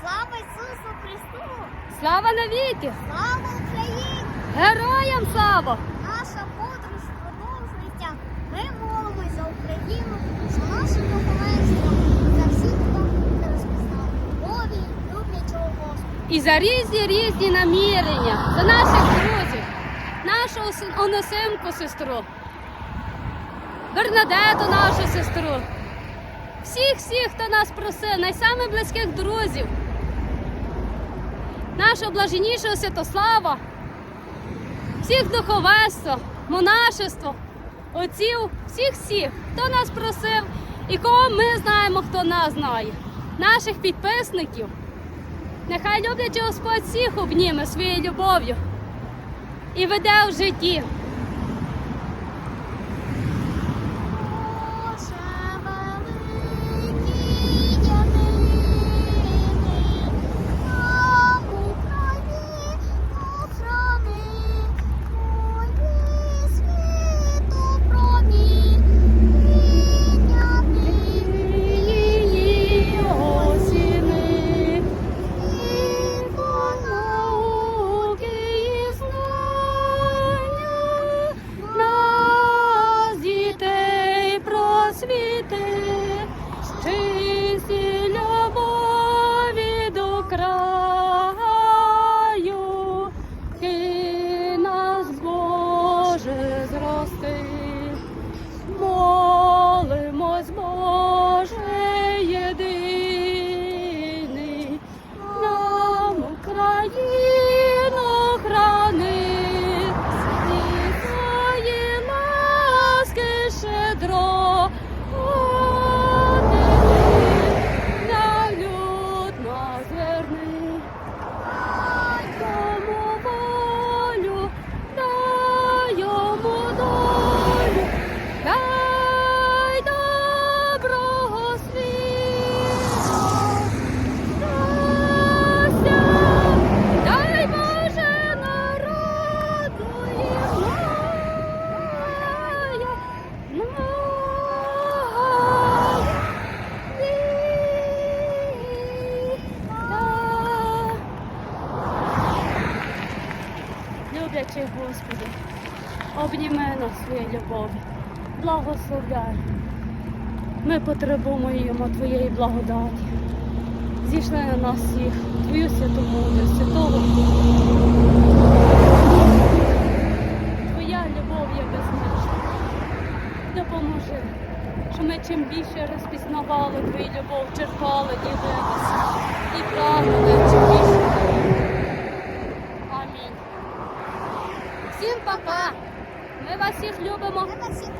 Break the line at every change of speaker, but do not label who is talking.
Слава Ісусу Христу!
Слава навіки!
Слава Україні!
Героям слава!
Наша подорож продовжується. Ми молимось за Україну, за наше духовенство, за всіх, хто не розпізнав любові, люблячого Господа.
І за різні різні намірення, за наших друзів, нашу син- Оносимку сестру, Бернадету нашу сестру, всіх, всіх, хто нас просив, найсаме близьких друзів, нашого блаженнішого Святослава, всіх духовенства, монашество, отців, всіх всіх, хто нас просив і кого ми знаємо, хто нас знає, наших підписників. Нехай люблячий Господь всіх обніме своєю любов'ю і веде в житті. Люблячий Господи, обніми нас своєю любов'ю, благословляй. Ми потребуємо Твоєї благодаті. Зійшли на нас всіх, Твою святу мудрість, святого Твоя любов є безмежна. Допоможи, щоб ми чим більше розпізнавали Твою любов, черпали, ділилися і прагнули чим більше. Амінь. Всім пока! Ми вас всіх любимо.
Ми вас всіх